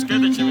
скидачі,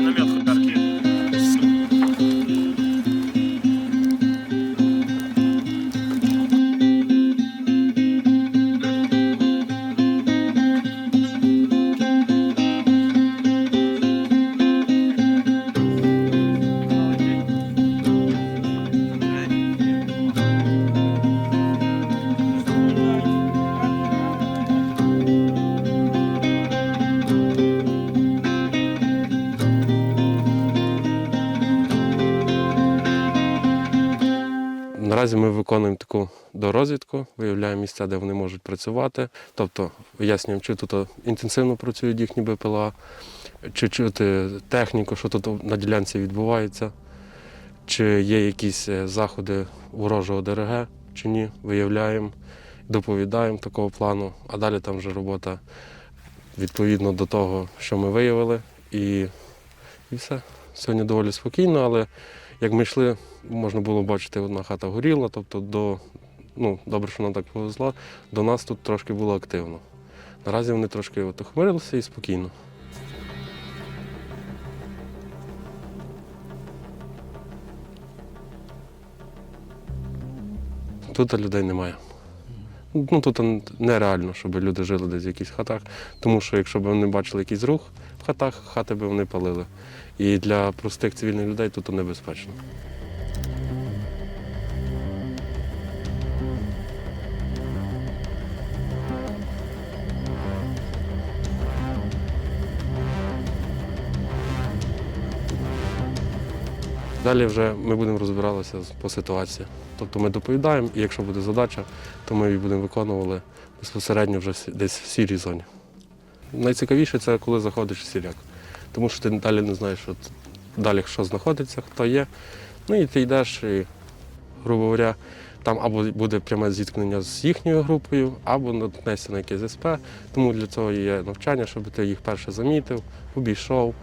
Наразі ми виконуємо таку дорозвідку, виявляємо місця, де вони можуть працювати. Тобто вияснюємо, чи тут інтенсивно працюють їхні БПЛА, чи чути техніку, що тут на ділянці відбувається, чи є якісь е, заходи ворожого ДРГ, чи ні. Виявляємо, доповідаємо такого плану, а далі там вже робота відповідно до того, що ми виявили. І, і все. Сьогодні доволі спокійно, але як ми йшли, можна було бачити, одна хата горіла, тобто до, ну, добре, що вона так повезла, до нас тут трошки було активно. Наразі вони трошки отохмирилися і спокійно. Тут людей немає. Ну, тут нереально, щоб люди жили десь в якихось хатах, тому що якщо б вони бачили якийсь рух в хатах, хати б вони палили. І для простих цивільних людей тут небезпечно. Далі вже ми будемо розбиратися по ситуації. Тобто ми доповідаємо, і якщо буде задача, то ми її будемо виконували безпосередньо вже десь в сірій зоні. Найцікавіше це коли заходиш в сіряк, тому що ти далі не знаєш, що далі що знаходиться, хто є. Ну і ти йдеш, і, грубо говоря, там або буде пряме зіткнення з їхньою групою, або наткнешся на якесь СП. Тому для цього є навчання, щоб ти їх перше замітив, обійшов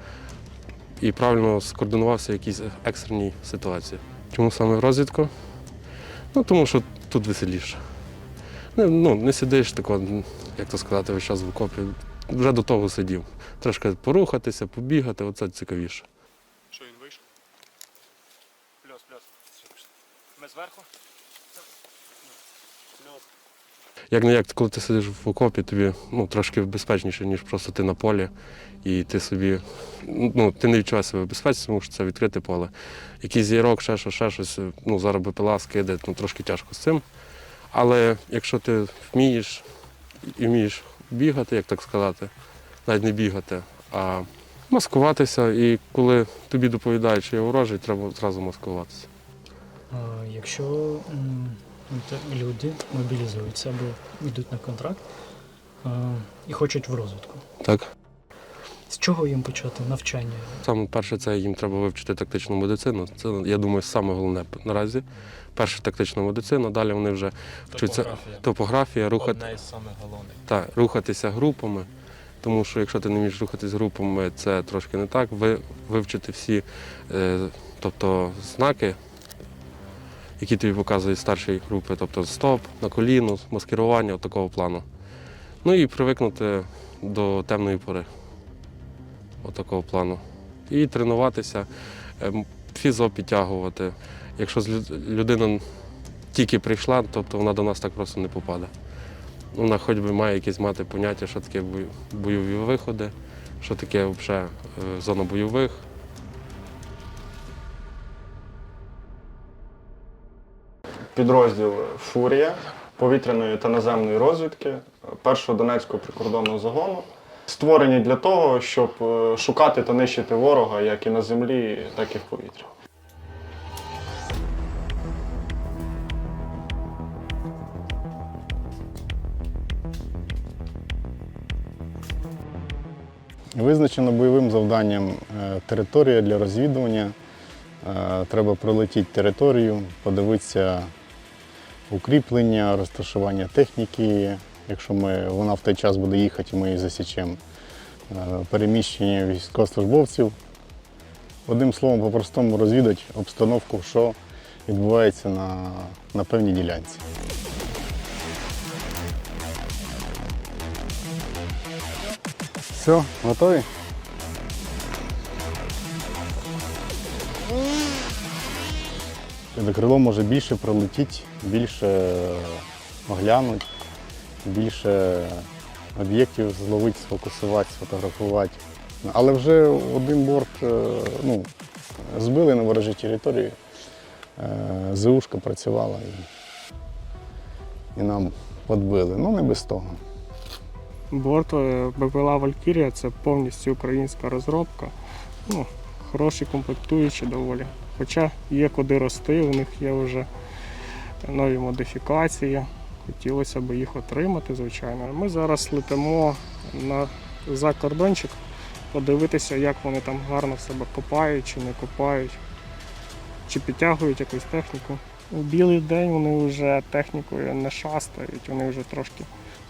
і правильно скоординувався в якійсь екстреній ситуації. Чому саме розвідку? Ну, тому що тут веселіше. Не, ну, не сидиш тако, як то сказати, весь час в окопі. Вже до того сидів. Трошки порухатися, побігати, оце цікавіше. Що він вийшов? Плюс, плюс. Ми зверху? Як не як, коли ти сидиш в окопі, тобі ну, трошки безпечніше, ніж просто ти на полі, і ти собі ну, ти не відчуваєш себе в тому що це відкрите поле. Якийсь зірок, ще щось, ще щось, ну, зараз БПЛА скиде, ну, трошки тяжко з цим. Але якщо ти вмієш і вмієш бігати, як так сказати, навіть не бігати, а маскуватися, і коли тобі доповідають, що є ворожий, треба одразу маскуватися. Якщо люди мобілізуються або йдуть на контракт а, і хочуть в розвитку, Так? з чого їм почати навчання? Саме перше, це їм треба вивчити тактичну медицину. Це, я думаю, саме головне наразі. Перше тактична медицина, далі вони вже вчаться Топографія. топографія, рухати, Одне із самих головних. та, рухатися групами. Тому що якщо ти не вмієш рухатись групами, це трошки не так. Ви, вивчити всі е, тобто, знаки, які тобі показують старші групи, тобто стоп, на коліну, маскирування от такого плану. Ну і привикнути до темної пори. От такого плану. І тренуватися, ем, фізо підтягувати. Якщо людина тільки прийшла, тобто вона до нас так просто не попаде. Вона хоч би має якесь мати поняття, що таке бойові виходи, що таке взагалі е, зона бойових. Підрозділ Фурія повітряної та наземної розвідки першого Донецького прикордонного загону. Створені для того, щоб е, шукати та нищити ворога як і на землі, так і в повітрі. Визначено бойовим завданням е, територія для розвідування. Е, Треба пролетіти територію, подивитися укріплення, розташування техніки. Якщо ми, вона в той час буде їхати, ми її засічемо. Е, Переміщення військовослужбовців. Одним словом, по-простому розвідати обстановку, що відбувається на, на певній ділянці. Все, готові? Крило може більше пролетіти, більше оглянути, більше об'єктів зловити, сфокусувати, сфотографувати. Але вже один борт е, ну, збили на ворожій території, е, ЗУшка працювала і, і нам підбили. Ну не без того. Борт е, БПЛА Валькірія це повністю українська розробка. Ну, хороші комплектуючі доволі. Хоча є куди рости, у них є вже нові модифікації. Хотілося б їх отримати, звичайно. Ми зараз летимо на за кордончик, подивитися, як вони там гарно в себе копають чи не копають, чи підтягують якусь техніку. У білий день вони вже технікою не шастають, вони вже трошки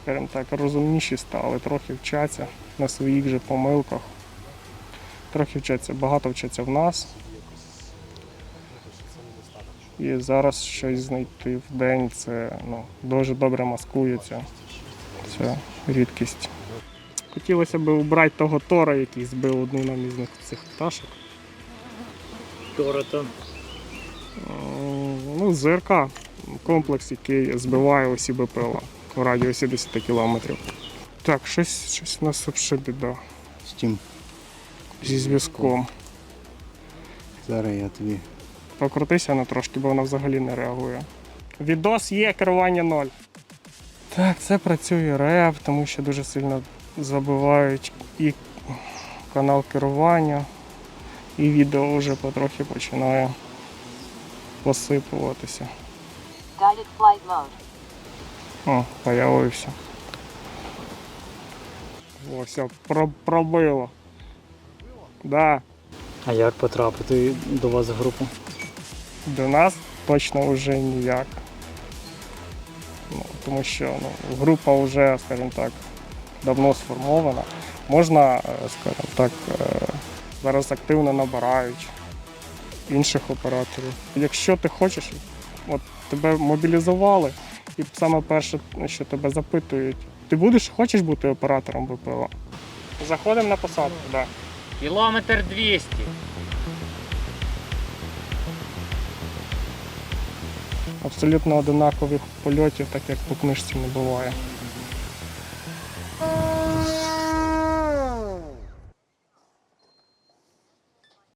так, розумніші стали, трохи вчаться на своїх же помилках. Трохи вчаться, багато вчаться в нас. І зараз щось знайти в день це ну, дуже добре маскується. Це рідкість. Хотілося б убрати того Тора, який збив одну нам із них цих пташок. Тора-то М, Ну, ЗРК комплекс, який збиває усі БПЛА в радіусі 10 кілометрів. Так, щось, щось у нас взагалі біда З тим зі зв'язком. зараз я тобі. Покрутися на трошки, бо вона взагалі не реагує. Відос є, керування ноль. Так, це працює реп, тому що дуже сильно забивають і канал керування, і відео вже потрохи починає посипуватися. Flight mode. О, появився. О, все, про, пробило. Да, А як потрапити до вас в групу? До нас точно вже ніяк. Ну, тому що ну, група вже, скажімо так, давно сформована. Можна, е, скажімо так, е, зараз активно набирають інших операторів. Якщо ти хочеш, от тебе мобілізували, і саме перше, що тебе запитують, ти будеш, хочеш бути оператором БПЛА? Заходимо на посадку, так. Кілометр 200. Абсолютно одинакових польотів, так як по книжці не буває.